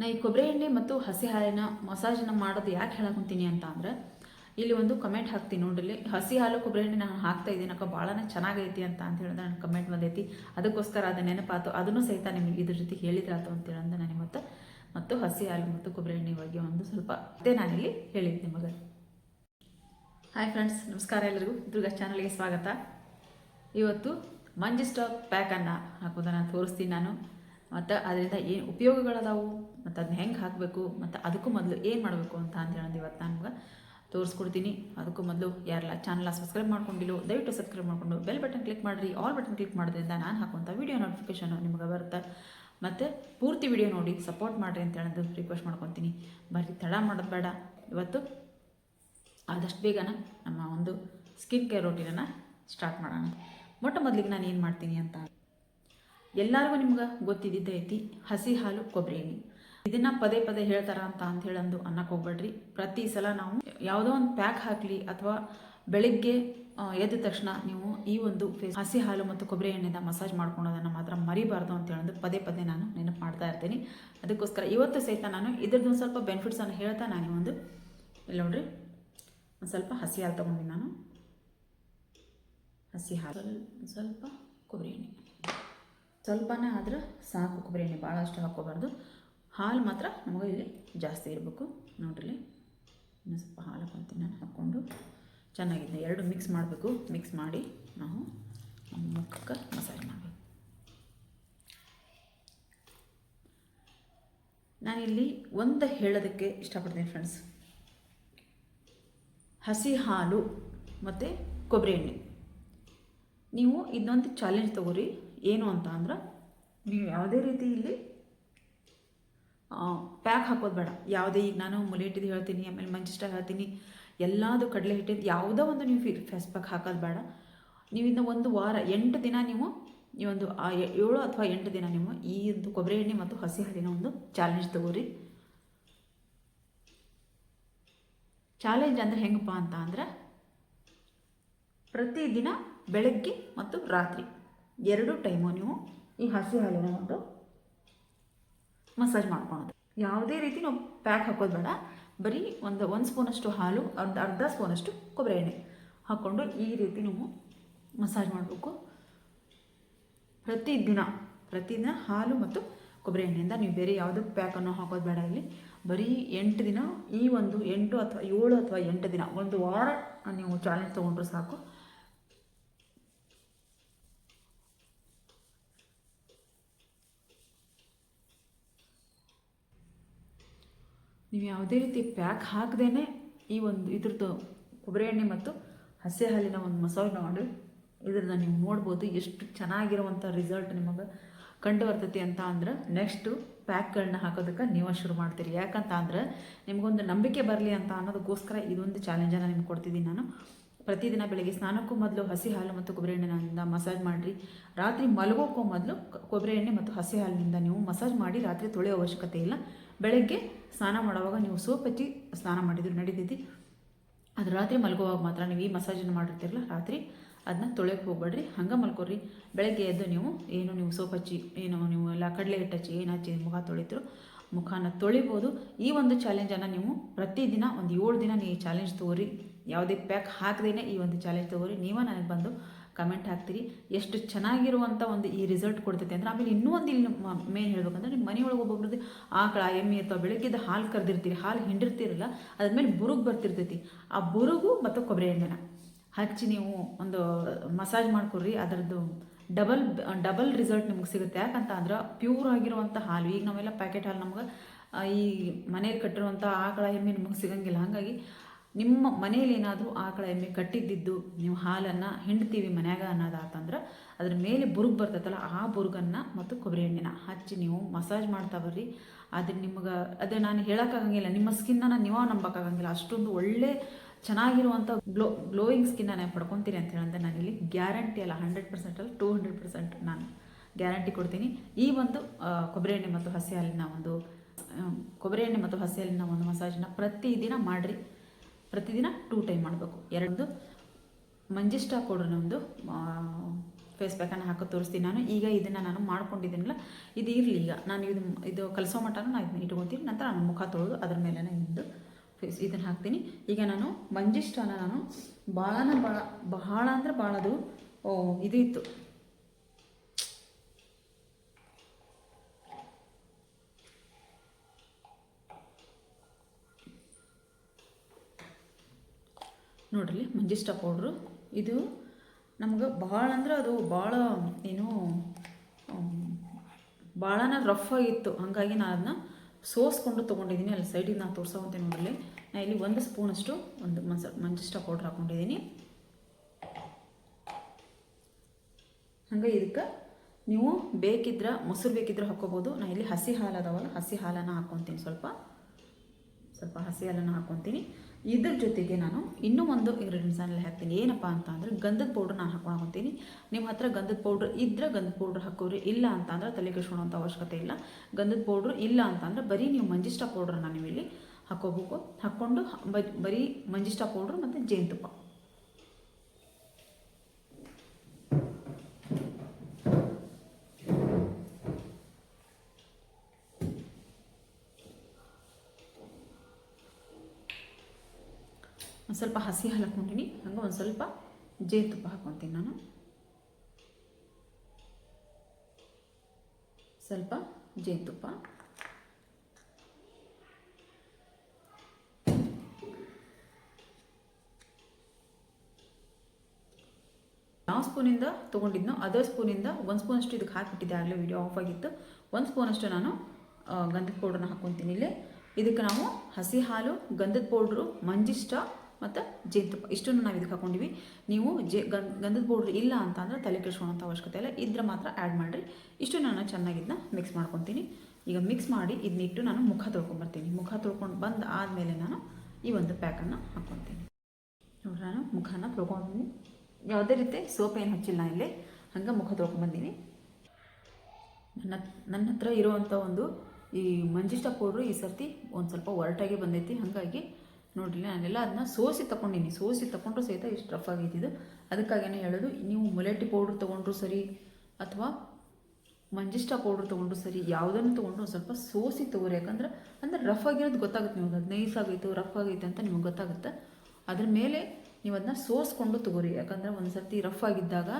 ನಾ ಈ ಕೊಬ್ಬರಿ ಎಣ್ಣೆ ಮತ್ತು ಹಸಿ ಹಾಲಿನ ಮಸಾಜನ್ನು ಮಾಡೋದು ಯಾಕೆ ಹೇಳಕೊಂತೀನಿ ಅಂತ ಅಂದರೆ, ಇಲ್ಲಿ ಒಂದು ಕಮೆಂಟ್ ಹಾಕ್ತೀನಿ ನೋಡ್ರಿ. ಹಸಿ ಹಾಲು ಕೊಬ್ಬರಿ ಎಣ್ಣೆ ನಾನು ಹಾಕ್ತಾ ಇದ್ದೀನಕ್ಕ ಭಾಳನೇ ಚೆನ್ನಾಗೈತಿ ಅಂತ ಅಂತ ಹೇಳಿದ್ರೆ ನನ್ನ ಕಮೆಂಟ್ ಬಂದೈತಿ. ಅದಕ್ಕೋಸ್ಕರ ಅದು ನೆನಪಾತು. ಅದನ್ನು ಸಹಿತ ನಿಮಗೆ ಇದ್ರ ಜೊತೆ ಹೇಳಿದ್ರಾತು ಅಂತ ಹೇಳಂದ ನಾನು ಮತ್ತೆ ಮತ್ತು ಹಸಿ ಹಾಲು ಮತ್ತು ಕೊಬ್ಬರಿ ಎಣ್ಣೆ ಬಗ್ಗೆ ಒಂದು ಸ್ವಲ್ಪ ಅದೇ ನಾನಿಲ್ಲಿ ಹೇಳಿದ್ದೆ ನಿಮಗೆ. ಹಾಯ್ ಫ್ರೆಂಡ್ಸ್ ನಮಸ್ಕಾರ ಎಲ್ಲರಿಗೂ ದುರ್ಗಾ ಚಾನಲ್ಗೆ ಸ್ವಾಗತ. ಇವತ್ತು ಮಂಜಿ ಸ್ಟಾಕ್ ಪ್ಯಾಕನ್ನು ಹಾಕೋದನ್ನು ತೋರಿಸ್ತೀನಿ ನಾನು. ಮತ್ತು ಅದರಿಂದ ಏನು ಉಪಯೋಗಗಳದಾವು? ಮತ್ತು ಅದನ್ನ ಹೆಂಗೆ ಹಾಕಬೇಕು, ಮತ್ತು ಅದಕ್ಕೂ ಮೊದಲು ಏನು ಮಾಡಬೇಕು ಅಂತ ಅಂತ ಹೇಳೋದು ಇವತ್ತು ನಾನು ನಿಮ್ಗೆ ತೋರಿಸ್ಕೊಡ್ತೀನಿ. ಅದಕ್ಕೂ ಮೊದಲು ಯಾರೆಲ್ಲ ಚಾನಲ್ನ ಸಬ್ಸ್ಕ್ರೈಬ್ ಮಾಡ್ಕೊಂಡಿಲ್ಲೋ, ದಯವಿಟ್ಟು ಸಬ್ಸ್ಕ್ರೈಬ್ ಮಾಡಿಕೊಂಡು ಬೆಲ್ ಬಟನ್ ಕ್ಲಿಕ್ ಮಾಡಿರಿ. ಆಲ್ ಬಟನ್ ಕ್ಲಿಕ್ ಮಾಡೋದ್ರಿಂದ ನಾನು ಹಾಕುವಂಥ ವೀಡಿಯೋ ನೋಟಿಫಿಕೇಶನ್ ನಿಮಗೆ ಬರುತ್ತೆ. ಮತ್ತು ಪೂರ್ತಿ ವಿಡಿಯೋ ನೋಡಿ ಸಪೋರ್ಟ್ ಮಾಡಿರಿ ಅಂತ ಹೇಳೋದು ರಿಕ್ವೆಸ್ಟ್ ಮಾಡ್ಕೊತೀನಿ. ಬರ್ರಿ ತಡ ಮಾಡೋದು ಬೇಡ. ಇವತ್ತು ಆದಷ್ಟು ಬೇಗನ ನಮ್ಮ ಒಂದು ಸ್ಕಿನ್ ಕೇರ್ ರೋಟೀನನ್ನು ಸ್ಟಾರ್ಟ್ ಮಾಡೋಣ. ಮೊಟ್ಟ ಮೊದಲಿಗೆ ನಾನು ಏನು ಮಾಡ್ತೀನಿ ಅಂತ. ಎಲ್ಲರಿಗೂ ನಿಮ್ಗೆ ಗೊತ್ತಿದ್ದಿದ್ದೈತಿ ಹಸಿ ಹಾಲು ಕೊಬ್ಬರಿ ಎಣ್ಣೆ. ಇದನ್ನು ಪದೇ ಪದೇ ಹೇಳ್ತಾರ ಅಂತ ಅಂತ ಹೇಳಂದು ಅನ್ನಕ್ಕೆ ಹೋಗ್ಬೇಡ್ರಿ. ಪ್ರತಿ ಸಲ ನಾವು ಯಾವುದೋ ಒಂದು ಪ್ಯಾಕ್ ಹಾಕಲಿ ಅಥವಾ ಬೆಳಿಗ್ಗೆ ಎದ್ದ ತಕ್ಷಣ ನೀವು ಈ ಒಂದು ಫೇಸ್ ಹಸಿ ಹಾಲು ಮತ್ತು ಕೊಬ್ಬರಿ ಎಣ್ಣೆಯಿಂದ ಮಸಾಜ್ ಮಾಡ್ಕೊಳೋದನ್ನು ಮಾತ್ರ ಮರಿಬಾರ್ದು ಅಂತ ಹೇಳೋದು ಪದೇ ಪದೇ ನಾನು ನೆನಪು ಮಾಡ್ತಾ ಇರ್ತೀನಿ. ಅದಕ್ಕೋಸ್ಕರ ಇವತ್ತು ಸಹಿತ ನಾನು ಇದ್ರದ್ದು ಒಂದು ಸ್ವಲ್ಪ ಬೆನಿಫಿಟ್ಸನ್ನು ಹೇಳ್ತಾ ನಾನು ಒಂದು, ಇಲ್ಲಿ ನೋಡ್ರಿ, ಒಂದು ಸ್ವಲ್ಪ ಹಸಿ ಹಾಲು ತೊಗೊಂಡಿನಿ ನಾನು. ಹಸಿ ಹಾಲು ಸ್ವಲ್ಪ ಕೊಬ್ಬರಿ ಎಣ್ಣೆ. ಸ್ವಲ್ಪನೇ ಆದ್ರೆ ಸಾಕು, ಕೊಬ್ಬರಿ ಎಣ್ಣೆ ಭಾಳಷ್ಟು ಹಾಕ್ಕೋಬಾರ್ದು. ಹಾಲು ಮಾತ್ರ ನಮಗೆ ಇಲ್ಲಿ ಜಾಸ್ತಿ ಇರಬೇಕು. ನೋಡ್ರಿ ಇನ್ನೂ ಸ್ವಲ್ಪ ಹಾಲು ಹಾಕೊತೀನಿ ನಾನು, ಹಾಕ್ಕೊಂಡು. ಚೆನ್ನಾಗಿದೆ. ಎರಡು ಮಿಕ್ಸ್ ಮಾಡಬೇಕು. ಮಿಕ್ಸ್ ಮಾಡಿ ನಾವು ಮುಖಕ್ಕೆ ಮಸಾಜ್ ಮಾಡಬೇಕು. ನಾನಿಲ್ಲಿ ಒಂದು ಹೇಳೋದಕ್ಕೆ ಇಷ್ಟಪಡ್ತೀನಿ ಫ್ರೆಂಡ್ಸ್ ಹಸಿ ಹಾಲು ಮತ್ತು ಕೊಬ್ಬರಿ ಎಣ್ಣೆ. ನೀವು ಇದೊಂದು ಚಾಲೆಂಜ್ ತಗೋರಿ. ಏನು ಅಂತ ಅಂದ್ರೆ, ನೀವು ಯಾವುದೇ ರೀತಿ ಇಲ್ಲಿ ಪ್ಯಾಕ್ ಹಾಕೋದು ಬೇಡ. ಯಾವುದೇ ಈಗ ನಾನು ಮುಲೇಟಿದ್ದು ಹೇಳ್ತೀನಿ, ಆಮೇಲೆ ಮಂಚಿಷ್ಟ ಹೇಳ್ತೀನಿ. ಎಲ್ಲದು ಕಡಲೆ ಹಿಟ್ಟಿದ್ದು ಯಾವುದೋ ಒಂದು ನೀವು ಫಿ ಫೇಸ್ ಪ್ಯಾಕ್ ಹಾಕೋದು ಬೇಡ. ನೀವು ಇನ್ನು ಒಂದು ವಾರ, ಎಂಟು ದಿನ ನೀವು ಈ ಒಂದು ಏಳು ಅಥವಾ ಎಂಟು ದಿನ ನೀವು ಈ ಒಂದು ಕೊಬ್ಬರಿ ಎಣ್ಣೆ ಮತ್ತು ಹಸಿ ಹಾಲಿನ ಒಂದು ಚಾಲೆಂಜ್ ತಗೋರಿ. ಚಾಲೆಂಜ್ ಅಂದರೆ ಹೆಂಗಪ್ಪ ಅಂತ ಅಂದರೆ, ಪ್ರತಿದಿನ ಬೆಳಗ್ಗೆ ಮತ್ತು ರಾತ್ರಿ ಎರಡು ಟೈಮು ನೀವು ಈ ಹಸಿ ಹಾಲಿನ ಒಂದು ಮಸಾಜ್ ಮಾಡ್ಕೊಳೋದು. ಯಾವುದೇ ರೀತಿ ನಾವು ಪ್ಯಾಕ್ ಹಾಕೋದು ಬೇಡ. ಬರೀ ಒಂದು ಒಂದು ಸ್ಪೂನಷ್ಟು ಹಾಲು ಒಂದು ಅರ್ಧ ಸ್ಪೂನಷ್ಟು ಕೊಬ್ಬರಿ ಎಣ್ಣೆ ಹಾಕ್ಕೊಂಡು ಈ ರೀತಿ ನಾವು ಮಸಾಜ್ ಮಾಡಬೇಕು. ಪ್ರತಿದಿನ ಪ್ರತಿದಿನ ಹಾಲು ಮತ್ತು ಕೊಬ್ಬರಿ ಎಣ್ಣೆಯಿಂದ ನೀವು ಬೇರೆ ಯಾವುದೂ ಪ್ಯಾಕನ್ನು ಹಾಕೋದು ಬೇಡ ಇಲ್ಲಿ. ಬರೀ ಎಂಟು ದಿನ, ಈ ಒಂದು ಎಂಟು ಅಥವಾ ಏಳು ಅಥವಾ ಎಂಟು ದಿನ, ಒಂದು ವಾರ ನೀವು ಚಾಲೆಂಜ್ ತೊಗೊಂಡ್ರು ಸಾಕು. ನೀವು ಯಾವುದೇ ರೀತಿ ಪ್ಯಾಕ್ ಹಾಕದೇನೆ ಈ ಒಂದು ಇದ್ರದ್ದು ಕೊಬ್ಬರಿ ಎಣ್ಣೆ ಮತ್ತು ಹಸಿ ಹಾಲಿನ ಒಂದು ಮಸಾಲೆ ಮಾಡಿ ಇದ್ರನ್ನ ನೀವು ನೋಡ್ಬೋದು ಎಷ್ಟು ಚೆನ್ನಾಗಿರುವಂಥ ರಿಸಲ್ಟ್ ನಿಮಗೆ ಕಂಡು ಬರ್ತೈತಿ ಅಂತ ಅಂದ್ರೆ ನೆಕ್ಸ್ಟು ಪ್ಯಾಕ್ಗಳನ್ನ ಹಾಕೋದಕ್ಕೆ ನೀವು ಶುರು ಮಾಡ್ತೀರಿ. ಯಾಕಂತ ಅಂದ್ರೆ ನಿಮಗೊಂದು ನಂಬಿಕೆ ಬರಲಿ ಅಂತ ಅನ್ನೋದಕ್ಕೋಸ್ಕರ ಇದೊಂದು ಚಾಲೆಂಜನ್ನು ನಿಮ್ಗೆ ಕೊಡ್ತಿದ್ದೀನಿ ನಾನು. ಪ್ರತಿದಿನ ಬೆಳಗ್ಗೆ ಸ್ನಾನಕ್ಕೂ ಮೊದಲು ಹಸಿ ಹಾಲು ಮತ್ತು ಕೊಬ್ಬರಿ ಎಣ್ಣೆನಿಂದ ಮಸಾಜ್ ಮಾಡಿರಿ. ರಾತ್ರಿ ಮಲಗೋಕ್ಕೂ ಮೊದಲು ಕೊಬ್ಬರಿ ಎಣ್ಣೆ ಮತ್ತು ಹಸಿ ಹಾಲಿನಿಂದ ನೀವು ಮಸಾಜ್ ಮಾಡಿ ರಾತ್ರಿ ತೊಳೆಯೋ ಅವಶ್ಯಕತೆ ಇಲ್ಲ. ಬೆಳಗ್ಗೆ ಸ್ನಾನ ಮಾಡುವಾಗ ನೀವು ಸೋಪ್ ಹಚ್ಚಿ ಸ್ನಾನ ಮಾಡಿದ್ರು ನಡೀತೈತಿ. ಅದು ರಾತ್ರಿ ಮಲಗುವಾಗ ಮಾತ್ರ ನೀವು ಈ ಮಸಾಜನ್ನು ಮಾಡಿರ್ತೀರಲ್ಲ ರಾತ್ರಿ ಅದನ್ನ ತೊಳೆಯೋಕೆ ಹೋಗ್ಬೇಡ್ರಿ. ಹಂಗೆ ಮಲ್ಕೊರಿ ಬೆಳಗ್ಗೆ ಎದ್ದು ನೀವು ಏನು ನೀವು ಸೋಪ್ ಹಚ್ಚಿ, ಏನು ನೀವು ಎಲ್ಲ ಕಡಲೆ ಹಿಟ್ಟು ಹಚ್ಚಿ, ಏನು ಹಚ್ಚಿ ಮುಖ ತೊಳಿತರು ಮುಖನ ತೊಳಿಬೋದು. ಈ ಒಂದು ಚಾಲೆಂಜನ್ನು ನೀವು ಪ್ರತಿದಿನ ಒಂದು ಏಳು ದಿನ ನೀವು ಚಾಲೆಂಜ್ ತಗೋರಿ. ಯಾವುದೇ ಪ್ಯಾಕ್ ಹಾಕದೇನೆ ಈ ಒಂದು ಚಾಲೆಂಜ್ ತಗೋರಿ. ನೀವೇ ನನಗೆ ಬಂದು ಕಮೆಂಟ್ ಹಾಕ್ತೀರಿ. ಎಷ್ಟು ಚೆನ್ನಾಗಿರುವಂಥ ಒಂದು ಈ ರಿಸಲ್ಟ್ ಕೊಡ್ತೈತೆ ಅಂದ್ರೆ ಆಮೇಲೆ ಇನ್ನೂ ಒಂದು ಇಲ್ಲಿ ಮೇನ್ ಹೇಳ್ಬೇಕಂದ್ರೆ ನಿಮ್ಮ ಮನೆಯೊಳಗೆ ಒಬ್ಬೊಬ್ರದ್ದು ಆಕಳ, ಎಮ್ಮೆ ಅಥವಾ ಬೆಳಗ್ಗೆದ ಹಾಲು ಕರೆದಿರ್ತೀರಿ, ಹಾಲು ಹಿಂಡಿರ್ತೀರಲ್ಲ ಅದಾದ್ಮೇಲೆ ಬುರುಗು ಬರ್ತಿರ್ತೈತಿ. ಆ ಬುರುಗು ಮತ್ತು ಕೊಬ್ಬರಿ ಎಣ್ಣೆನ. ಹಚ್ಚಿ ನೀವು ಒಂದು ಮಸಾಜ್ ಮಾಡ್ಕೊಡ್ರಿ, ಅದರದ್ದು ಡಬಲ್ ಡಬಲ್ ರಿಸಲ್ಟ್ ನಿಮ್ಗೆ ಸಿಗುತ್ತೆ. ಯಾಕಂತ ಅಂದ್ರೆ ಪ್ಯೂರ್ ಆಗಿರುವಂಥ ಹಾಲು. ಈಗ ನಾವೆಲ್ಲ ಪ್ಯಾಕೆಟ್ ಹಾಲು ನಮ್ಗೆ ಈ ಮನೆಯಲ್ಲಿ ಕಟ್ಟಿರುವಂಥ ಆಕಳ, ಎಮ್ಮೆ ನಿಮಗೆ ಸಿಗಂಗಿಲ್ಲ. ಹಾಗಾಗಿ ನಿಮ್ಮ ಮನೆಯಲ್ಲಿ ಏನಾದರೂ ಆಕಳ ಎಮ್ಮೆ ಕಟ್ಟಿದ್ದಿದ್ದು, ನೀವು ಹಾಲನ್ನು ಹಿಂಡ್ತೀವಿ ಮನ್ಯಾಗ ಅನ್ನೋದಾತಂದ್ರೆ ಅದ್ರ ಮೇಲೆ ಬುರುಗ್ ಬರ್ತೈತಲ್ಲ, ಆ ಬುರುಗನ್ನು ಮತ್ತು ಕೊಬ್ಬರಿ ಎಣ್ಣೆನ ಹಚ್ಚಿ ನೀವು ಮಸಾಜ್ ಮಾಡ್ತಾ ಬರ್ರಿ. ಅದ್ರ ನಿಮ್ಗೆ, ಅದೇ ನಾನು ಹೇಳೋಕ್ಕಾಗಂಗಿಲ್ಲ, ನಿಮ್ಮ ಸ್ಕಿನ್ನನ್ನು ನೀವು ನಂಬೋಕ್ಕಾಗಂಗಿಲ್ಲ. ಅಷ್ಟೊಂದು ಒಳ್ಳೆ ಚೆನ್ನಾಗಿರುವಂಥ ಗ್ಲೋ ಗ್ಲೋಯಿಂಗ್ ಸ್ಕಿನ್ನ ಪಡ್ಕೊತೀರಿ ಅಂತ ಹೇಳಿದ್ರೆ ನಾನಿಲ್ಲಿ ಗ್ಯಾರಂಟಿ ಅಲ್ಲ ಹಂಡ್ರೆಡ್ ಪರ್ಸೆಂಟ್ ಅಲ್ಲ ಟೂ ಹಂಡ್ರೆಡ್ ಪರ್ಸೆಂಟ್ ನಾನು ಗ್ಯಾರಂಟಿ ಕೊಡ್ತೀನಿ. ಈ ಒಂದು ಕೊಬ್ಬರಿ ಎಣ್ಣೆ ಮತ್ತು ಹಸಿ ಹಾಲಿನ ಒಂದು ಕೊಬ್ಬರಿ ಎಣ್ಣೆ ಮತ್ತು ಹಸಿ ಹಾಲಿನ ಒಂದು ಮಸಾಜನ್ನ ಪ್ರತಿದಿನ ಮಾಡಿರಿ. ಪ್ರತಿದಿನ ಟೂ ಟೈಮ್ ಮಾಡಬೇಕು. ಎರಡು ಮಂಜಿಷ್ಟ ಪೌಡರ್ನ ಒಂದು ಫೇಸ್ ಪ್ಯಾಕನ್ನು ಹಾಕಿ ತೋರಿಸ್ತೀನಿ ನಾನು. ಈಗ ಇದನ್ನು ನಾನು ಮಾಡ್ಕೊಂಡಿದ್ದೀನಲ್ಲ, ಇದು ಇರಲಿ ಈಗ. ನಾನು ಇದು ಇದು ಕಲಸೋ ಮಟ್ಟನೂ ನಾನು ಇದನ್ನ ಇಟ್ಕೊತೀನಿ. ನಂತರ ನಾನು ಮುಖ ತೊಳೆದು ಅದ್ರ ಮೇಲೆ ಇದು ಫೇಸ್ ಇದನ್ನು ಹಾಕ್ತೀನಿ. ಈಗ ನಾನು ಮಂಜಿಷ್ಟನ ನಾನು ಭಾಳನ ಭಾಳ ಬಹಳ ಅಂದರೆ ಭಾಳದು ಇದು ಇತ್ತು. ನೋಡ್ರಿ, ಮಂಜಿಷ್ಟ ಪೌಡ್ರು ಇದು ನಮ್ಗೆ ಭಾಳ ಅಂದ್ರೆ ಅದು ಭಾಳ ಏನು ಭಾಳನ ರಫ್ ಆಗಿತ್ತು. ಹಾಗಾಗಿ ನಾನು ಅದನ್ನ ಸೋಸ್ಕೊಂಡು ತೊಗೊಂಡಿದ್ದೀನಿ ಅಲ್ಲಿ ಸೈಡಿಗೆ ನಾನು ತೋರ್ಸೋವಂತೆ ನೋಡಲಿ ನಾನು ಇಲ್ಲಿ ಒಂದು ಸ್ಪೂನಷ್ಟು ಒಂದು ಮಸ, ಮಂಜಿಷ್ಟ ಪೌಡ್ರ್ ಹಾಕ್ಕೊಂಡಿದ್ದೀನಿ ಹಂಗೆ ಇದಕ್ಕೆ ನೀವು ಬೇಕಿದ್ರೆ, ಮೊಸರು ಬೇಕಿದ್ರೆ ಹಾಕ್ಕೋಬೋದು. ನಾನು ಇಲ್ಲಿ ಹಸಿ ಹಾಲು ಅದಾವಲ್ಲ, ಹಸಿ ಹಾಲನ್ನು ಹಾಕ್ಕೊತೀನಿ ಸ್ವಲ್ಪ. ಸ್ವಲ್ಪ ಹಸಿ ಹಾಲನ್ನು ಹಾಕ್ಕೊತೀನಿ ಇದ್ರ ಜೊತೆಗೆ ನಾನು ಇನ್ನೂ ಒಂದು ಇಂಗ್ರೀಡಿಯೆಂಟ್ಸಲ್ಲಿ ಹಾಕ್ತೀನಿ ಏನಪ್ಪ ಅಂತ ಅಂದರೆ ಗಂಧದ ಪೌಡ್ರ್ ನಾನು ಹಾಕ್ಕೊಳಕೊಂತೀನಿ ನಿಮ್ಮ ಹತ್ರ ಗಂಧದ ಪೌಡ್ರ್ ಇದ್ದರೆ ಗಂಧದ ಪೌಡ್ರ್ ಹಾಕೋರಿ. ಇಲ್ಲ ಅಂತಂದ್ರೆ ತಲೆ ಕೆಡಿಸ್ಕೊಳ್ಳೋಂಥ ಅವಶ್ಯಕತೆ ಇಲ್ಲ. ಗಂಧದ ಪೌಡ್ರ್ ಇಲ್ಲ ಅಂತಂದ್ರೆ ಬರೀ ನೀವು ಮಂಜಿಷ್ಟ ಪೌಡ್ರನ್ನ ನೀವು ಇಲ್ಲಿ ಹಾಕೋಬೇಕು. ಹಾಕ್ಕೊಂಡು ಬರೀ ಮಂಜಿಷ್ಟ ಪೌಡ್ರ್ ಮತ್ತು ಜೇನುತುಪ್ಪ. ಒಂದು ಸ್ವಲ್ಪ ಹಸಿ ಹಾಲು ಹಂಗೆ ಒಂದು ಸ್ವಲ್ಪ ಜೇನುತುಪ್ಪ ಹಾಕ್ಕೊತೀನಿ ನಾನು. ಸ್ವಲ್ಪ ಜೇನುತುಪ್ಪ. ಯಾವ ಸ್ಪೂನಿಂದ ತೊಗೊಂಡಿದ್ನೋ ಅದೇ ಸ್ಪೂನಿಂದ ಒಂದು ಸ್ಪೂನಷ್ಟು ಇದಕ್ಕೆ ಹಾಕಿಬಿಟ್ಟಿದ್ದೆ. ಆಗಲೇ ವಿಡಿಯೋ ಆಫ್ ಆಗಿತ್ತು. ಒಂದು ಸ್ಪೂನಷ್ಟು ನಾನು ಗಂಧದ ಪೌಡ್ರನ್ನ ಹಾಕ್ಕೊತೀನಿ ಇಲ್ಲಿ. ಇದಕ್ಕೆ ನಾವು ಹಸಿ ಹಾಲು, ಗಂಧದ ಪೌಡ್ರು ಮಂಜಿಷ್ಟ ಮತ್ತು ಜೇನುತುಪ್ಪ. ಇಷ್ಟನ್ನು ನಾವು ಇದಕ್ಕೆ ಹಾಕೊಂಡಿವಿ. ನೀವು ಜೇ ಗಂಧ ಗಂಧದ ಪೌಡ್ರ್ ಇಲ್ಲ ಅಂತ ಅಂದರೆ ತಲೆ ಕೆಡ್ಸ್ಕೊಳೋಂಥ ಅವಶ್ಯಕತೆ ಇಲ್ಲ. ಇದ್ರೆ ಮಾತ್ರ ಆ್ಯಡ್ ಮಾಡಿರಿ. ಇಷ್ಟು ನಾನು ಚೆನ್ನಾಗಿ ಇದನ್ನ ಮಿಕ್ಸ್ ಮಾಡ್ಕೊತೀನಿ. ಈಗ ಮಿಕ್ಸ್ ಮಾಡಿ ಇದನ್ನಿಟ್ಟು ನಾನು ಮುಖ ತೊಳ್ಕೊಂಬರ್ತೀನಿ. ಮುಖ ತೊಳ್ಕೊಂಡು ಬಂದು ಆದಮೇಲೆ ನಾನು ಈ ಒಂದು ಪ್ಯಾಕನ್ನು ಹಾಕ್ಕೊತೀನಿ ನೋಡ್ರಿ ನಾನು ಮುಖನ ತೊಳ್ಕೊಂಡಿದ್ದೀನಿ ಯಾವುದೇ ರೀತಿ ಸೋಪ್ ಏನು ಹಚ್ಚಿಲ್ಲ ಇಲ್ಲಿ. ಹಂಗೆ ಮುಖ ತೊಳ್ಕೊಂಬಂದೀನಿ. ನನ್ನ ನನ್ನ ಹತ್ರ ಇರುವಂಥ ಒಂದು ಈ ಮಂಜಿಷ್ಟ ಪೌಡ್ರು ಈ ಸರ್ತಿ ಒಂದು ಸ್ವಲ್ಪ ಒರಟಾಗಿ ಬಂದೈತಿ. ಹಾಗಾಗಿ ನೋಡ್ರಿ ನಾನೆಲ್ಲ ಅದನ್ನ ಸೋಸಿ ತಗೊಂಡಿನಿ ಸೋಸಿ ತಗೊಂಡ್ರು ಸಹಿತ ಇಷ್ಟು ರಫ್ ಆಗೈತಿ ಇದು. ಅದಕ್ಕಾಗೇನೆ ಹೇಳೋದು, ನೀವು ಮುಲೆಟಿ ಪೌಡ್ರ್ ತೊಗೊಂಡ್ರು ಸರಿ ಅಥವಾ ಮಂಜಿಷ್ಟ ಪೌಡ್ರ್ ತೊಗೊಂಡ್ರು ಸರಿ, ಯಾವುದನ್ನು ತೊಗೊಂಡ್ರು ಸ್ವಲ್ಪ ಸೋಸಿ ತಗೋರಿ. ಯಾಕಂದ್ರೆ ಅಂದ್ರೆ ರಫ್ ಆಗಿರೋದು ಗೊತ್ತಾಗುತ್ತೆ ನಿಮಗೆ. ಅದು ನೈಸ್ ರಫ್ ಆಗೈತೆ ಅಂತ ನಿಮಗೆ ಗೊತ್ತಾಗುತ್ತೆ. ಅದ್ರ ಮೇಲೆ ನೀವು ಅದನ್ನ ಸೋಸ್ಕೊಂಡು ತಗೋರಿ. ಯಾಕಂದ್ರೆ ಒಂದು ಸರ್ತಿ ರಫ್ ಆಗಿದ್ದಾಗ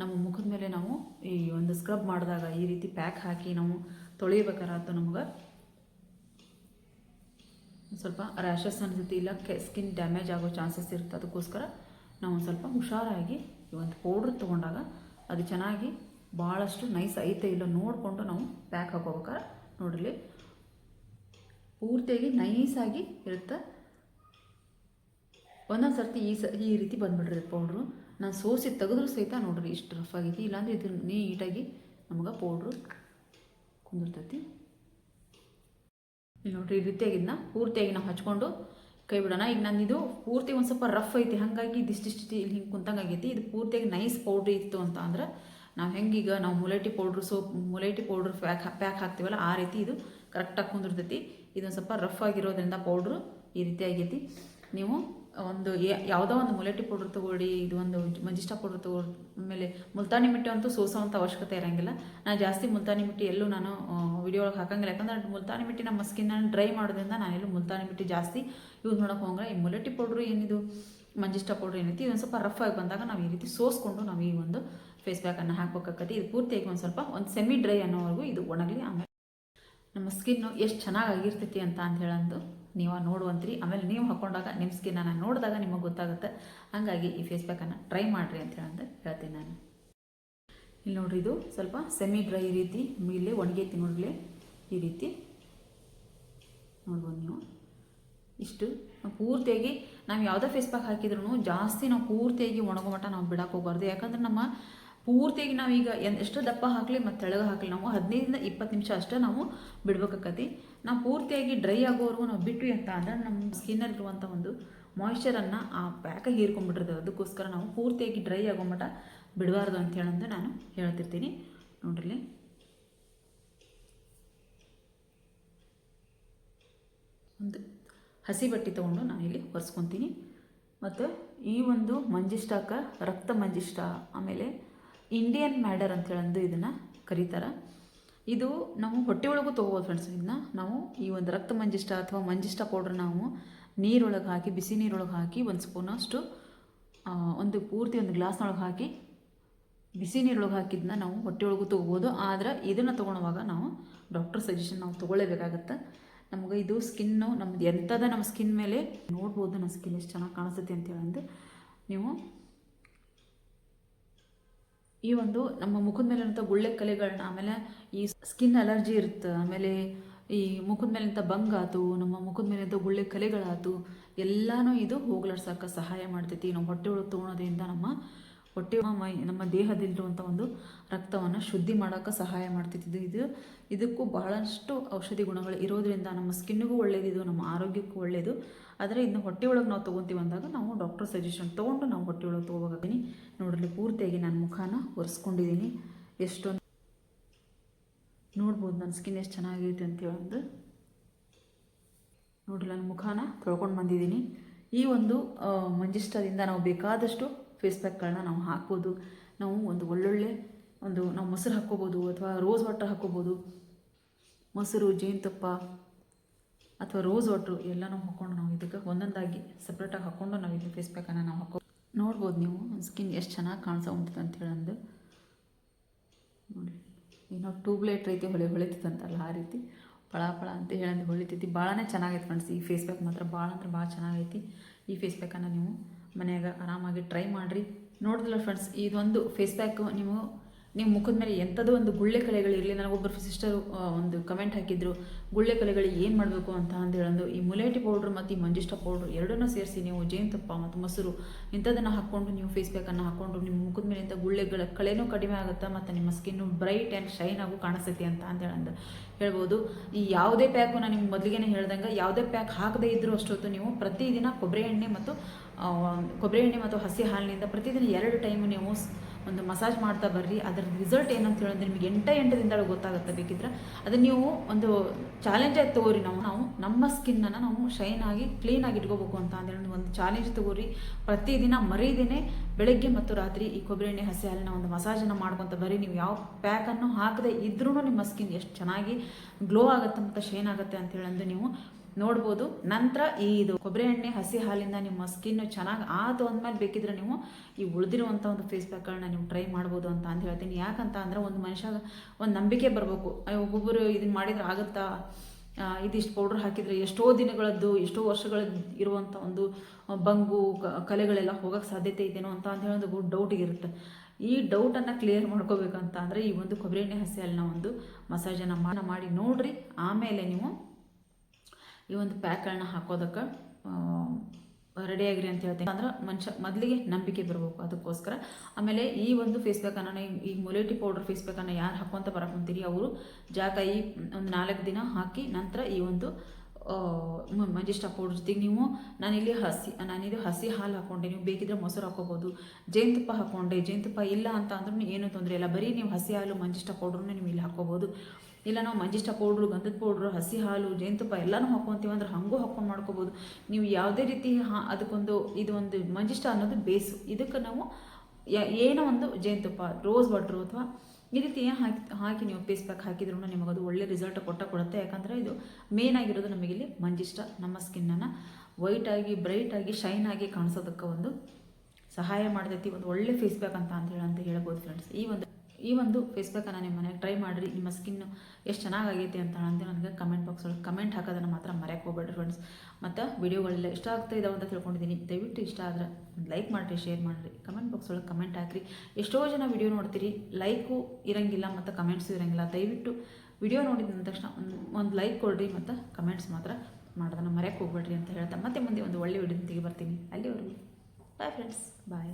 ನಮ್ಮ ಮುಖದ ಮೇಲೆ ನಾವು ಈ ಒಂದು ಸ್ಕ್ರಬ್ ಮಾಡಿದಾಗ ಈ ರೀತಿ ಪ್ಯಾಕ್ ಹಾಕಿ ನಾವು ತೊಳಿಬೇಕಾರೆ ಅಥವಾ ನಮ್ಗೆ ಸ್ವಲ್ಪ ರ್ಯಾಷಸ್ ಅನಿಸುತ್ತೆ ಇಲ್ಲ ಸ್ಕಿನ್ ಡ್ಯಾಮೇಜ್ ಆಗೋ ಚಾನ್ಸಸ್ ಇರುತ್ತೆ. ಅದಕ್ಕೋಸ್ಕರ ನಾವು ಒಂದು ಸ್ವಲ್ಪ ಹುಷಾರಾಗಿ ಈ ಒಂದು ಪೌಡ್ರ್ ತೊಗೊಂಡಾಗ ಅದು ಚೆನ್ನಾಗಿ ಭಾಳಷ್ಟು ನೈಸ್ ಐತೆ ಇಲ್ಲ ನೋಡಿಕೊಂಡು ನಾವು ಪ್ಯಾಕ್ ಹಾಕೋಬೇಕಾರೆ ನೋಡ್ರಿ ಪೂರ್ತಿಯಾಗಿ ನೈಸಾಗಿ ಇರುತ್ತೆ. ಒಂದೊಂದು ಸರ್ತಿ ಈ ಸ, ಈ ರೀತಿ ಬಂದ್ಬಿಡ್ರಿ ಪೌಡ್ರು ನಾನು ಸೋಸಿ ತೆಗೆದ್ರೂ ಸಹಿತ ನೋಡ್ರಿ, ಇಷ್ಟು ರಫ್ ಆಗೈತಿ ಇಲ್ಲಾಂದ್ರೆ ಇದು ನೀಟಾಗಿ ನಮ್ಗೆ ಪೌಡ್ರು ಕುಂದಿರ್ತೈತಿ. ನೋಡ್ರಿ, ಈ ರೀತಿಯಾಗಿ ಇದನ್ನ ಪೂರ್ತಿಯಾಗಿ ನಾವು ಹಚ್ಕೊಂಡು ಕೈ ಬಿಡೋಣ ಈಗ ನಾನು ಇದು ಪೂರ್ತಿ ಒಂದು ಸ್ವಲ್ಪ ರಫ್ ಐತಿ. ಹಾಗಾಗಿ ಇದಿಷ್ಟಿಷ್ಟು ಇಲ್ಲಿ ಹಿಂಗೆ ಕುಂತಂಗೆ ಆಗೈತಿ. ಇದು ಪೂರ್ತಿಯಾಗಿ ನೈಸ್ ಪೌಡ್ರ್ ಇತ್ತು ಅಂತ ಅಂದ್ರೆ ನಾವು ಹೆಂಗೀಗ ನಾವು ಮುಲೈಟಿ ಪೌಡ್ರ್ ಸೋಪ್ ಮುಲೈಟಿ ಪೌಡ್ರ್ ಪ್ಯಾಕ್ ಪ್ಯಾಕ್ ಹಾಕ್ತೀವಲ್ಲ ಆ ರೀತಿ ಇದು ಕರೆಕ್ಟಾಗಿ ಕುಂದಿರ್ತೈತಿ. ಇದೊಂದು ಸ್ವಲ್ಪ ರಫ್ ಆಗಿರೋದ್ರಿಂದ ಪೌಡ್ರು ಈ ರೀತಿ ಆಗೈತಿ. ನೀವು ಒಂದು ಯಾವುದೋ ಒಂದು ಮುಲೆಟಿ ಪೌಡ್ರ್ ತೊಗೊಳ್ಳಿ, ಇದು ಒಂದು ಮಂಜಿಷ್ಟ ಪೌಡ್ರ್ ತಗೋ ಆಮೇಲೆ ಮುಲ್ತಾನಿ ಮಿಟ್ಟಿ ಅಂತೂ ಸೋಸೋವಂಥ ಅವಶ್ಯಕತೆ ಇರೋಂಗಿಲ್ಲ. ನಾನು ಜಾಸ್ತಿ ಮುಲ್ತಾನಿ ಮಿಟ್ಟಿ ಎಲ್ಲೂ ನಾನು ವಿಡಿಯೋ ಒಳಗೆ ಹಾಕಂಗಿಲ್ಲ. ಯಾಕಂದ್ರೆ ಮುಲ್ತಾನಿ ಮಿಟ್ಟಿ ನಮ್ಮ ಸ್ಕಿನ್ನ ಡ್ರೈ ಮಾಡೋದ್ರಿಂದ ಎಲ್ಲೂ ಮುಲ್ತಾನಿ ಮಿಟ್ಟಿ ಜಾಸ್ತಿ ಯೂಸ್ ಮಾಡೋಕೆ ಹೋಗಂಗಿಲ್ಲ. ಈ ಮುಲೆಟಿ ಪೌಡ್ರು ಏನಿದು, ಮಂಜಿಷ್ಟ ಪೌಡ್ರ್ ಏನೈತಿ ಇದೊಂದು ಸ್ವಲ್ಪ ರಫ್ ಆಗಿ ಬಂದಾಗ ನಾವು ಈ ರೀತಿ ಸೋಸ್ಕೊಂಡು ನಾವು ಈ ಒಂದು ಫೇಸ್ ಪ್ಯಾಕನ್ನು ಹಾಕ್ಬೇಕಾಗತ್ತೆ ಇದು ಪೂರ್ತಿಯಾಗಿ ಒಂದು ಸ್ವಲ್ಪ, ಒಂದು ಸೆಮಿ ಡ್ರೈ ಅನ್ನೋವರೆಗೂ ಇದು ಒಣಗಲಿ, ಆಮೇಲೆ ನಮ್ಮ ಸ್ಕಿನ್ನು ಎಷ್ಟು ಚೆನ್ನಾಗಿ ಆಗಿರ್ತೈತಿ ಅಂತ ಅಂತ ಹೇಳಂದು. ನೀವು ನೋಡುವಂತ್ರಿ. ಆಮೇಲೆ ನೀವು ಹಾಕೊಂಡಾಗ ನಿಮ್ಮ ಸ್ಕಿನ್ನನ್ನು ನೋಡಿದಾಗ ನಿಮಗೆ ಗೊತ್ತಾಗುತ್ತೆ. ಹಾಗಾಗಿ ಈ ಫೇಸ್ ಪ್ಯಾಕನ್ನು ಟ್ರೈ ಮಾಡಿರಿ ಅಂತ ಹೇಳಂತ ಹೇಳ್ತೀನಿ ನಾನು. ಇಲ್ಲಿ ನೋಡ್ರಿ ಇದು ಸ್ವಲ್ಪ ಸೆಮಿ ಡ್ರೈ ಈ ರೀತಿ ಇಲ್ಲಿ ಒಣಗೈತಿ ನೋಡ್ಲಿ ಈ ರೀತಿ. ನೋಡ್ಬೋದು ನೀವು. ಇಷ್ಟು. ನಾವು ಪೂರ್ತಿಯಾಗಿ ನಾವು ಯಾವುದೇ ಫೇಸ್ ಪ್ಯಾಕ್ ಹಾಕಿದ್ರು ಜಾಸ್ತಿ ನಾವು ಪೂರ್ತಿಯಾಗಿ ಒಣಗೋ ಮಟ್ಟ ನಾವು ಬಿಡೋಕೆ ಹೋಗ್ಬಾರ್ದು. ಯಾಕಂದ್ರೆ ನಮ್ಮ ಪೂರ್ತಿಯಾಗಿ ನಾವೀಗ ಈಗ ಎಷ್ಟು ದಪ್ಪ ಹಾಕಲಿ ಮತ್ತು ತೆಳಗೆ ಹಾಕಲಿ, ನಾವು ಹದಿನೈದರಿಂದ ಇಪ್ಪತ್ತು ನಿಮಿಷ ಅಷ್ಟೇ ನಾವು ಬಿಡ್ಬೇಕಾಕತಿ ನಾವು ಪೂರ್ತಿಯಾಗಿ ಡ್ರೈ ಆಗೋವರೆಗೂ ನಾವು ಬಿಟ್ವಿ ಅಂತ ಅಂದರೆ ನಮ್ಮ ಸ್ಕಿನ್ನಲ್ಲಿರುವಂಥ ಒಂದು ಮಾಯ್ಶ್ಚರನ್ನು ಆ ಪ್ಯಾಕಾಗಿ ಹೀರ್ಕೊಂಡ್ಬಿಟ್ಟಿರ್ತೇವೆ ಅದಕ್ಕೋಸ್ಕರ ನಾವು ಪೂರ್ತಿಯಾಗಿ ಡ್ರೈ ಆಗೋ ಮಟ್ಟ ಬಿಡಬಾರ್ದು ಅಂತ ಹೇಳಂದು ನಾನು ಹೇಳ್ತಿರ್ತೀನಿ. ನೋಡ್ರಿ ಒಂದು ಹಸಿ ಬಟ್ಟೆ ತೊಗೊಂಡು ಇಲ್ಲಿ ಒರೆಸ್ಕೊತೀನಿ. ಮತ್ತು ಈ ಒಂದು ಮಂಜಿಷ್ಟಕ್ಕೆ ರಕ್ತ ಮಂಜಿಷ್ಟ ಆಮೇಲೆ ಇಂಡಿಯನ್ ಮ್ಯಾಡರ್ ಅಂತ ಹೇಳಂದು ಇದನ್ನು ಕರೀತಾರೆ. ಇದು ನಾವು ಹೊಟ್ಟೆ ಒಳಗೂ ತೊಗೋಬೋದು ಫ್ರೆಂಡ್ಸ್ ಇದನ್ನ ನಾವು ಈ ಒಂದು ರಕ್ತ ಮಂಜಿಷ್ಟ ಅಥವಾ ಮಂಜಿಷ್ಟ ಪೌಡ್ರ್ ನಾವು ನೀರೊಳಗೆ ಹಾಕಿ, ಬಿಸಿ ನೀರೊಳಗೆ ಹಾಕಿ ಒಂದು ಸ್ಪೂನಷ್ಟು ಅಷ್ಟು ಒಂದು ಪೂರ್ತಿ ಒಂದು ಗ್ಲಾಸ್ನೊಳಗೆ ಹಾಕಿ, ಬಿಸಿ ನೀರೊಳಗೆ ಹಾಕಿದ್ನ ನಾವು ಹೊಟ್ಟೆ ಒಳಗೂ ತೊಗೋಬೋದು. ಆದರೆ ಇದನ್ನು ತೊಗೊಳುವಾಗ ನಾವು ಡಾಕ್ಟರ್ ಸಜೆಷನ್ ನಾವು ತೊಗೊಳ್ಳೇಬೇಕಾಗತ್ತೆ. ನಮಗೆ ಇದು ಸ್ಕಿನ್ನು ನಮ್ದು ಎಂಥದ ನಮ್ಮ ಸ್ಕಿನ್ ಮೇಲೆ ನೋಡ್ಬೋದು ನಮ್ಮ ಸ್ಕಿನ್ ಎಷ್ಟು ಚೆನ್ನಾಗಿ ಕಾಣಿಸುತ್ತೆ ಅಂತ ಹೇಳಂದು ನೀವು ಈ ಒಂದು ನಮ್ಮ ಮುಖದ ಮೇಲಿರುವಂಥ ಗುಳ್ಳೆ ಕಲೆಗಳನ್ನ ಆಮೇಲೆ ಈ ಸ್ಕಿನ್ ಅಲರ್ಜಿ ಇರುತ್ತೆ, ಆಮೇಲೆ ಈ ಮುಖದ ಮೇಲಂತ ಬಂಗ್ ಆತು, ನಮ್ಮ ಮುಖದ ಮೇಲಿಂದ ಗುಳ್ಳೆ ಕಲೆಗಳಾತು ಎಲ್ಲನೂ ಇದು ಹೋಗ್ಲಾಡ್ಸಕ್ಕೆ ಸಹಾಯ ಮಾಡ್ತೈತಿ. ನಾವು ಹೊಟ್ಟೆ ಒಳಗೆ ತೊಗೊಳೋದ್ರಿಂದ ನಮ್ಮ ಹೊಟ್ಟೆ ನಮ್ಮ ದೇಹದಲ್ಲಿರುವಂಥ ಒಂದು ರಕ್ತವನ್ನು ಶುದ್ಧಿ ಮಾಡೋಕ್ಕೆ ಸಹಾಯ ಮಾಡ್ತಿತ್ತು. ಇದು ಇದು ಇದಕ್ಕೂ ಬಹಳಷ್ಟು ಔಷಧಿ ಗುಣಗಳು ಇರೋದ್ರಿಂದ ನಮ್ಮ ಸ್ಕಿನ್ನಿಗೂ ಒಳ್ಳೆಯದಿದು ನಮ್ಮ ಆರೋಗ್ಯಕ್ಕೂ ಒಳ್ಳೆಯದು ಆದರೆ ಇದನ್ನ ಹೊಟ್ಟೆ ಒಳಗೆ ನಾವು ತೊಗೊತೀವಿ ಅಂದಾಗ ನಾವು ಡಾಕ್ಟರ್ ಸಜೆಷನ್ ತೊಗೊಂಡು ನಾವು ಹೊಟ್ಟೆ ಒಳಗೆ ತೊಗೋಬೇಕಾಗ್ತೀನಿ. ನೋಡಲಿ ಪೂರ್ತಿಯಾಗಿ ನಾನು ಮುಖಾನ ಒರೆಸ್ಕೊಂಡಿದ್ದೀನಿ. ಎಷ್ಟೊಂದು ನೋಡ್ಬೋದು ನನ್ನ ಸ್ಕಿನ್ ಎಷ್ಟು ಚೆನ್ನಾಗೈತೆ ಅಂತೇಳಿ ಒಂದು ನೋಡ್ರಿ, ನಾನು ಮುಖಾನ ತೊಳ್ಕೊಂಡು ಬಂದಿದ್ದೀನಿ. ಈ ಒಂದು ಮಂಜಿಷ್ಟದಿಂದ ನಾವು ಬೇಕಾದಷ್ಟು ಫೇಸ್ ಪ್ಯಾಕ್ಗಳನ್ನ ನಾವು ಹಾಕ್ಬೋದು. ನಾವು ಒಂದು ಒಳ್ಳೊಳ್ಳೆ ಒಂದು ನಾವು ಮೊಸರು ಹಾಕ್ಕೋಬೋದು ಅಥವಾ ರೋಸ್ ವಾಟರ್ ಹಾಕ್ಕೋಬೋದು. ಮೊಸರು, ಜೇನುತುಪ್ಪ ಅಥವಾ ರೋಸ್ ವಾಟ್ರು ಎಲ್ಲನೂ ಹಾಕ್ಕೊಂಡು ನಾವು ಇದಕ್ಕೆ ಒಂದೊಂದಾಗಿ ಸಪ್ರೇಟಾಗಿ ಹಾಕ್ಕೊಂಡು ನಾವು ಇದು ಫೇಸ್ ಪ್ಯಾಕನ್ನು ನಾವು ಹಾಕೋ ನೋಡ್ಬೋದು ನೀವು ಸ್ಕಿನ್ ಎಷ್ಟು ಚೆನ್ನಾಗಿ ಕಾಣಿಸೋ ಉಂಟು ಅಂತ ಅಂದು. ನೋಡಿ, ಏನೋ ಟ್ಯೂಬ್ಲೈಟ್ ರೀತಿ ಹೊಳೆ ಹೊಳಿತೈತಂತಲ್ಲ ಆ ರೀತಿ. ಪಳ ಪಳ ಅಂತ ಹೇಳಂದು ಹೊಳಿತೈತಿ. ಭಾಳನೇ ಚೆನ್ನಾಗೈತೆ ಫ್ರೆಂಡ್ಸ್ ಈ ಫೇಸ್ ಪ್ಯಾಕ್ ಮಾತ್ರ ಭಾಳ ಅಂದ್ರೆ ಭಾಳ ಚೆನ್ನಾಗೈತಿ. ಈ ಫೇಸ್ ಪ್ಯಾಕನ್ನು ನೀವು ಮನ್ಯಾಗ ಆರಾಮಾಗಿ ಟ್ರೈ ಮಾಡಿರಿ. ನೋಡಿದ್ರಲ್ಲ ಫ್ರೆಂಡ್ಸ್ ಇದೊಂದು ಫೇಸ್ ಪ್ಯಾಕ್ ನೀವು ನಿಮ್ಮ ಮುಖದ ಮೇಲೆ ಎಂಥದೋ ಒಂದು ಗುಳ್ಳೆ ಕಲೆಗಳಿರಲಿ ನನಗೊಬ್ಬರು ಸಿಸ್ಟರು ಒಂದು ಕಮೆಂಟ್ ಹಾಕಿದ್ರು, ಗುಳ್ಳೆ ಕಲೆಗಳಿಗೆ ಏನು ಮಾಡಬೇಕು ಅಂತ? ಅಂದೇಳಂದು ಈ ಮುಲೇಟಿ ಪೌಡ್ರ್ ಮತ್ತು ಈ ಮಂಜಿಷ್ಟ ಪೌಡ್ರ್ ಎರಡನ್ನೂ ಸೇರಿಸಿ ನೀವು ಜೇನುತುಪ್ಪ ಮತ್ತು ಮೊಸರು ಇಂಥದನ್ನು ಹಾಕ್ಕೊಂಡು ನೀವು ಫೇಸ್ ಪ್ಯಾಕನ್ನು ಹಾಕ್ಕೊಂಡು ನಿಮ್ಮ ಮುಖದ ಮೇಲಿಂದ ಗುಳ್ಳೆಗಳ ಕಳೆನೂ ಕಡಿಮೆ ಆಗುತ್ತೆ ಮತ್ತು ನಿಮ್ಮ ಸ್ಕಿನ್ನು ಬ್ರೈಟ್ ಆ್ಯಂಡ್ ಶೈನ್ ಆಗು ಕಾಣಿಸುತ್ತೆ ಅಂತ ಅಂತೇಳಂದು ಹೇಳ್ಬೋದು, ಈ ಯಾವುದೇ ಪ್ಯಾಕು ನಾನು ನಿಮ್ಗೆ ಮೊದಲಿಗೆ ಹೇಳ್ದಂಗೆ, ಯಾವುದೇ ಪ್ಯಾಕ್ ಹಾಕದೇ ಇದ್ದರೂ ಅಷ್ಟೊತ್ತು ನೀವು ಪ್ರತಿದಿನ ಕೊಬ್ಬರಿ ಎಣ್ಣೆ ಮತ್ತು ಕೊಬ್ಬರಿ ಎಣ್ಣೆ ಮತ್ತು ಹಸಿ ಹಾಲಿನಿಂದ ಪ್ರತಿದಿನ ಎರಡು ಟೈಮ್ ನೀವು ಒಂದು ಮಸಾಜ್ ಮಾಡ್ತಾ ಬರ್ರಿ ಅದರ ರಿಸಲ್ಟ್ ಏನಂತ ಹೇಳಿದ್ರೆ ನಿಮಗೆ ಎಂಟ ಎಂಟದಿಂದ ಗೊತ್ತಾಗುತ್ತೆ ಬೇಕಿದ್ರೆ. ಅದನ್ನ ನೀವು ಒಂದು ಚಾಲೆಂಜ್ ಆಗಿ ತಗೋರಿ ನಾವು ನಾವು ನಮ್ಮ ಸ್ಕಿನ್ನನ್ನು ನಾವು ಶೈನ್ ಆಗಿ ಕ್ಲೀನ್ ಆಗಿ ಇಟ್ಕೋಬೇಕು ಅಂತ ಅಂದೇಳಿ ಒಂದು ಚಾಲೆಂಜ್ ತಗೋರಿ. ಪ್ರತಿದಿನ ಮರೀದೇನೆ ಬೆಳಗ್ಗೆ ಮತ್ತು ರಾತ್ರಿ ಈ ಕೊಬ್ಬರಿ ಎಣ್ಣೆ, ಹಸಿ ಹಾಲಿನ ಒಂದು ಮಸಾಜನ್ನು ಮಾಡ್ಕೊತ ಬರ್ರಿ. ನೀವು ಯಾವ ಪ್ಯಾಕನ್ನು ಹಾಕದೆ ಇದ್ರೂ ನಿಮ್ಮ ಸ್ಕಿನ್ ಎಷ್ಟು ಚೆನ್ನಾಗಿ ಗ್ಲೋ ಆಗುತ್ತೆ ಮತ್ತು ಶೈನ್ ಆಗುತ್ತೆ ಅಂತ ಹೇಳಂದು ನೀವು ನೋಡ್ಬೋದು. ನಂತರ ಈ ಇದು ಕೊಬ್ಬರಿ ಎಣ್ಣೆ ಹಸಿ ಹಾಲಿಂದ ನಿಮ್ಮ ಸ್ಕಿನ್ ಚೆನ್ನಾಗಿ ಆತು ಅಂದಮೇಲೆ ಬೇಕಿದ್ರೆ ನೀವು ಈ ಉಳಿದಿರುವಂಥ ಒಂದು ಫೇಸ್ ಪ್ಯಾಕ್ಗಳನ್ನ ನೀವು ಟ್ರೈ ಮಾಡ್ಬೋದು ಅಂತ ಅಂತ ಹೇಳ್ತೀನಿ. ಯಾಕಂತ ಅಂದ್ರೆ ಒಂದು ಮನುಷ್ಯ ಒಂದು ನಂಬಿಕೆ ಬರಬೇಕು. ಒಬ್ಬೊಬ್ಬರು ಇದನ್ನ ಮಾಡಿದ್ರೆ ಆಗುತ್ತಾ? ಇದಿಷ್ಟು ಪೌಡ್ರ್ ಹಾಕಿದರೆ ಎಷ್ಟೋ ದಿನಗಳದ್ದು, ಎಷ್ಟೋ ವರ್ಷಗಳ ಇರುವಂಥ ಒಂದು ಬಂಗು ಕಲೆಗಳೆಲ್ಲ ಹೋಗೋಕ್ಕೆ ಸಾಧ್ಯತೆ ಇದೇನೋ ಅಂತ ಅಂತ ಹೇಳೋದು ಒಂದು ಡೌಟಿಗೆ ಇರುತ್ತೆ. ಈ ಡೌಟನ್ನು ಕ್ಲಿಯರ್ ಮಾಡ್ಕೋಬೇಕಂತ ಅಂದರೆ ಈ ಒಂದು ಕೊಬ್ಬರಿ ಎಣ್ಣೆ ಹಸಿ ಹಾಲಿನ ಒಂದು ಮಸಾಜನ್ನು ಮಾಡಿ ನೋಡಿರಿ. ಆಮೇಲೆ ನೀವು ಈ ಒಂದು ಪ್ಯಾಕ್ಗಳನ್ನ ಹಾಕೋದಕ್ಕೆ ರೆಡಿ ಆಗಿರಿ ಅಂತ ಹೇಳ್ತೀನಿ. ಅಂದ್ರೆ ಮನುಷ್ಯ ಮೊದಲಿಗೆ ನಂಬಿಕೆ ಬರಬೇಕು ಅದಕ್ಕೋಸ್ಕರ. ಆಮೇಲೆ ಈ ಒಂದು ಫೇಸ್ ಪ್ಯಾಕನ್ನು ಈ ಮುಲೇಟಿ ಪೌಡರ್ ಫೇಸ್ ಪ್ಯಾಕನ್ನು ಯಾರು ಹಾಕೊಂತ ಬರಕೊಂತೀರಿ ಅವರು ಜಾಕಾಯಿ ಒಂದು ನಾಲ್ಕು ದಿನ ಹಾಕಿ ನಂತರ ಈ ಒಂದು ಮಂಜಿಷ್ಟ ಪೌಡರ್ ಜೊತೆಗೆ ನೀವು ನಾನಿಲ್ಲಿ ಹಸಿ, ನಾನಿದು ಹಸಿ ಹಾಲು ಹಾಕೊಂಡೆ. ನೀವು ಬೇಕಿದ್ರೆ ಮೊಸರು ಹಾಕೋಬೋದು, ಜೇನುತುಪ್ಪ ಹಾಕೊಂಡೆ. ಜೇನುತುಪ್ಪ ಇಲ್ಲ ಅಂತ ಅಂದ್ರೂ ಏನೂ ತೊಂದರೆ ಇಲ್ಲ. ಬರೀ ನೀವು ಹಸಿ ಹಾಲು ಮಂಜಿಷ್ಟ ಪೌಡ್ರನ್ನ ನೀವು ಇಲ್ಲಿ ಹಾಕೋಬೋದು. ಇಲ್ಲ ನಾವು ಮಂಜಿಷ್ಟ ಪೌಡ್ರು, ಗಂಧದ ಪೌಡ್ರು, ಹಸಿ ಹಾಲು, ಜೇನುತುಪ್ಪ ಎಲ್ಲನೂ ಹಾಕ್ಕೊಂತೀವಿ ಅಂದ್ರೆ ಹಾಗೂ ಹಾಕೊಂಡು ಮಾಡ್ಕೋಬೋದು. ನೀವು ಯಾವುದೇ ರೀತಿ ಹಾ, ಅದಕ್ಕೊಂದು ಇದು ಒಂದು ಮಂಜಿಷ್ಟ ಅನ್ನೋದು ಬೇಸು. ಇದಕ್ಕೆ ನಾವು ಏನೋ ಒಂದು ಜೇನುತುಪ್ಪ, ರೋಸ್ ವಾಟ್ರು ಅಥವಾ ಈ ರೀತಿ ಏನು ಹಾಕಿ ಹಾಕಿ ನೀವು ಪೇಸ್ ಪ್ಯಾಕ್ ಹಾಕಿದ್ರೂ ಅದು ಒಳ್ಳೆ ರಿಸಲ್ಟ್ ಕೊಟ್ಟ ಕೊಡುತ್ತೆ. ಯಾಕಂದರೆ ಇದು ಮೇನ್ ಆಗಿರೋದು ನಮಗಿಲ್ಲಿ ಮಂಜಿಷ್ಟ, ನಮ್ಮ ಸ್ಕಿನ್ನನ್ನು ಬ್ರೈಟಾಗಿ ಶೈನ್ ಆಗಿ ಕಾಣಿಸೋದಕ್ಕೆ ಒಂದು ಸಹಾಯ ಮಾಡ್ತೈತಿ. ಒಂದು ಒಳ್ಳೆ ಫೇಸ್ ಪ್ಯಾಕ್ ಅಂತ ಅಂತ ಹೇಳಿ, ಅಂತ ಹೇಳ್ಬೋದು ಫ್ರೆಂಡ್ಸ್ ಈ ಒಂದು ಈ ಒಂದು ಫೇಸ್ ಪ್ಯಾಕನ್ನು ನಿಮ್ಮ ಮನೆಗೆ ಟ್ರೈ ಮಾಡಿರಿ. ನಿಮ್ಮ ಸ್ಕಿನ್ ಎಷ್ಟು ಚೆನ್ನಾಗೈತೆ ಅಂತ ಅಂತ ನನಗೆ ಕಮೆಂಟ್ ಬಾಕ್ಸ್ ಒಳಗೆ ಕಮೆಂಟ್ ಹಾಕೋದನ್ನು ಮಾತ್ರ ಮರೆಯಕ್ಕೆ ಹೋಗ್ಬೇಡ್ರಿ ಫ್ರೆಂಡ್ಸ್ ಮತ್ತು ವೀಡಿಯೋಗಳೆಲ್ಲ ಇಷ್ಟ ಆಗ್ತಾ ಇದಾವೆ ಅಂತ ತಿಳ್ಕೊಂಡಿದ್ದೀನಿ. ದಯವಿಟ್ಟು ಇಷ್ಟ ಆದರೆ ಲೈಕ್ ಮಾಡಿರಿ ಶೇರ್ ಮಾಡಿರಿ. ಕಮೆಂಟ್ ಬಾಕ್ಸ್ ಒಳಗೆ ಕಮೆಂಟ್ ಹಾಕಿರಿ. ಎಷ್ಟೋ ಜನ ವಿಡಿಯೋ ನೋಡ್ತೀರಿ. ಲೈಕು ಇರಂಗಿಲ್ಲ ಮತ್ತು ಕಮೆಂಟ್ಸು ಇರಂಗಿಲ್ಲ. ದಯವಿಟ್ಟು ವಿಡಿಯೋ ನೋಡಿದ ತಕ್ಷಣ ಒಂದು ಒಂದು ಲೈಕ್ ಕೊಡ್ರಿ ಮತ್ತು ಕಮೆಂಟ್ಸ್ ಮಾತ್ರ ಮಾಡೋದನ್ನು ಮರೆಯಕ್ಕೆ ಹೋಗ್ಬೇಡ್ರಿ ಅಂತ ಹೇಳ್ತಾ ಮತ್ತೆ ಮುಂದೆ ಒಂದು ಒಳ್ಳೆ ವಿಡಿಯೋ ತೆಗಿ ಬರ್ತೀನಿ ಅಲ್ಲಿವರೆಗೂ. Bye friends bye